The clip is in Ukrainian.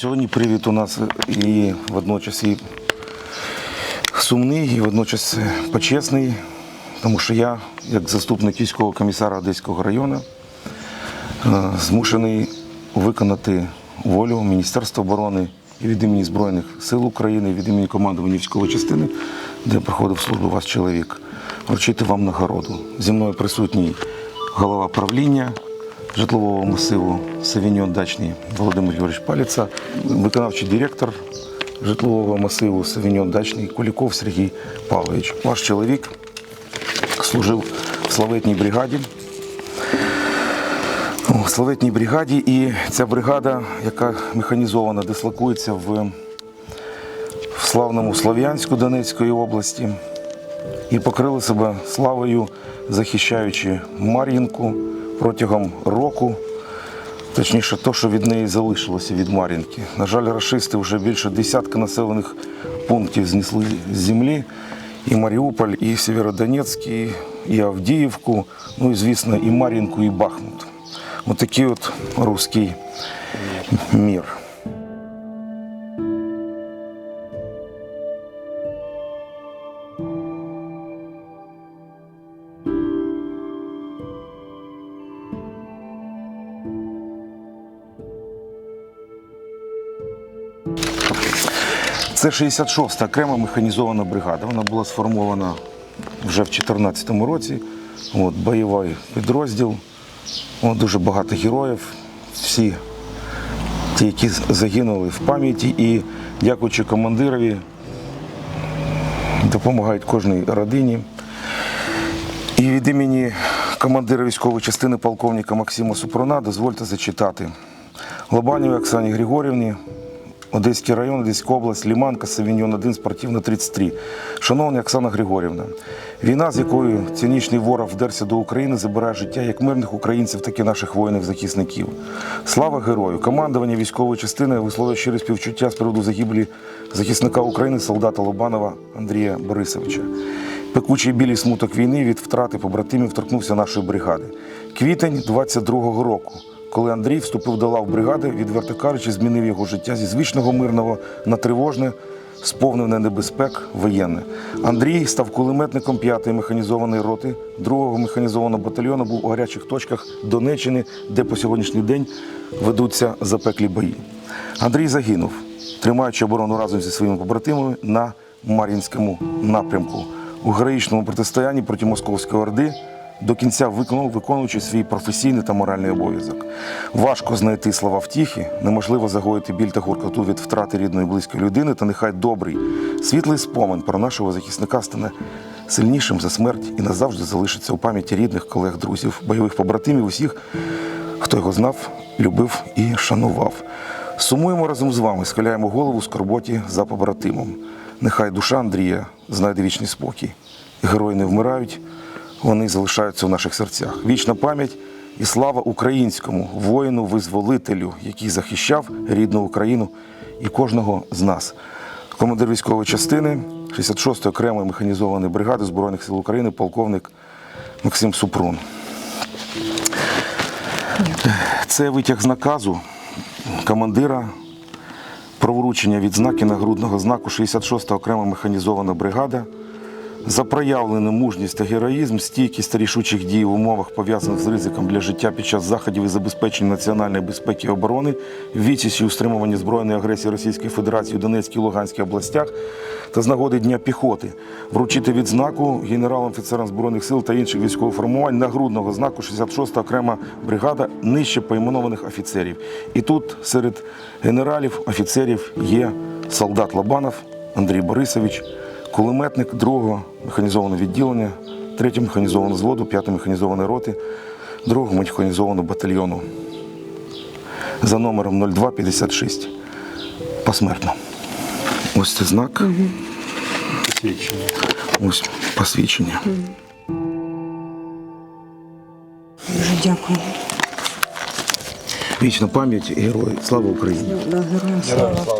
Сьогодні привід у нас і водночас і сумний, і водночас почесний, тому що я, як заступник військового комісара Одеського району, е, змушений виконати волю Міністерства оборони і від імені Збройних сил України, від імені командування військової частини, де проходив службу ваш чоловік, вручити вам нагороду. Зі мною присутній голова правління житлового масиву Савіньон Дачний Володимир Юрійович Паліца, виконавчий директор житлового масиву Савіньон Дачний Куліков Сергій Павлович. Ваш чоловік служив в славетній бригаді. У славетній бригаді, і ця бригада, яка механізована, дислокується в, в славному Слов'янську Донецької області, і покрили себе славою, захищаючи Мар'їнку протягом року. Точніше, то, що від неї залишилося від Мар'їнки. На жаль, рашисти вже більше десятка населених пунктів знесли з землі. І Маріуполь, і Сєвєродонецьк, і, Авдіївку, ну і звісно, і Мар'їнку, і Бахмут. Ось такий от русський мір. Це 66-та окрема механізована бригада. Вона була сформована вже в 2014 році. От, бойовий підрозділ. От, дуже багато героїв. Всі ті, які загинули в пам'яті і, дякуючи командирові, допомагають кожній родині. І від імені командира військової частини полковника Максима Супруна дозвольте зачитати Лобанівій Оксані Григорівні, Одеський район, Одеська область, Ліманка, Савіньон 1, спортивна 33. Шановна Оксана Григорівна, війна, з якою цинічний ворог вдерся до України, забирає життя як мирних українців, так і наших воїнів-захисників. Слава герою! Командування військової частини висловлює щире співчуття з приводу загибелі захисника України, солдата Лобанова Андрія Борисовича. Пекучий білий смуток війни від втрати побратимів торкнувся нашої бригади. Квітень 22-го року коли Андрій вступив до лав бригади, відверто кажучи, змінив його життя зі звичного мирного на тривожне, сповнене небезпек воєнне. Андрій став кулеметником 5-ї механізованої роти 2-го механізованого батальйону, був у гарячих точках Донеччини, де по сьогоднішній день ведуться запеклі бої. Андрій загинув, тримаючи оборону разом зі своїми побратимами на Мар'їнському напрямку у героїчному протистоянні проти Московської Орди до кінця виконуючи свій професійний та моральний обов'язок. Важко знайти слова втіхи, неможливо загоїти біль та гуркоту від втрати рідної близької людини, та нехай добрий, світлий спомин про нашого захисника стане сильнішим за смерть і назавжди залишиться у пам'яті рідних, колег, друзів, бойових побратимів, усіх, хто його знав, любив і шанував. Сумуємо разом з вами, схиляємо голову скорботі за побратимом. Нехай душа Андрія знайде вічний спокій. Герої не вмирають, вони залишаються в наших серцях. Вічна пам'ять і слава українському воїну-визволителю, який захищав рідну Україну і кожного з нас. Командир військової частини 66-ї окремої механізованої бригади Збройних сил України, полковник Максим Супрун. Це витяг з наказу командира про вручення відзнаки нагрудного знаку 66-та окрема механізована бригада за проявлену мужність та героїзм, стійкість та рішучих дій в умовах, пов'язаних з ризиком для життя під час заходів і забезпечення національної безпеки і оборони, відсічі у стримуванні збройної агресії Російської Федерації у Донецькій і Луганській областях та з нагоди Дня піхоти вручити відзнаку генералам, офіцерам збройних сил та інших військових формувань нагрудного знаку 66-та окрема бригада нижче поіменованих офіцерів. І тут серед генералів, офіцерів є солдат Лобанов Андрій Борисович кулеметник 2-го механізованого відділення, 3-го механізованого зводу, 5-ї механізованої роти, 2-го механізованого батальйону за номером 0256. Посмертно. Ось це знак. Посвідчення. Ось посвідчення. Дуже дякую. Вічна пам'ять і герої. Слава Україні! Да, Героям слава.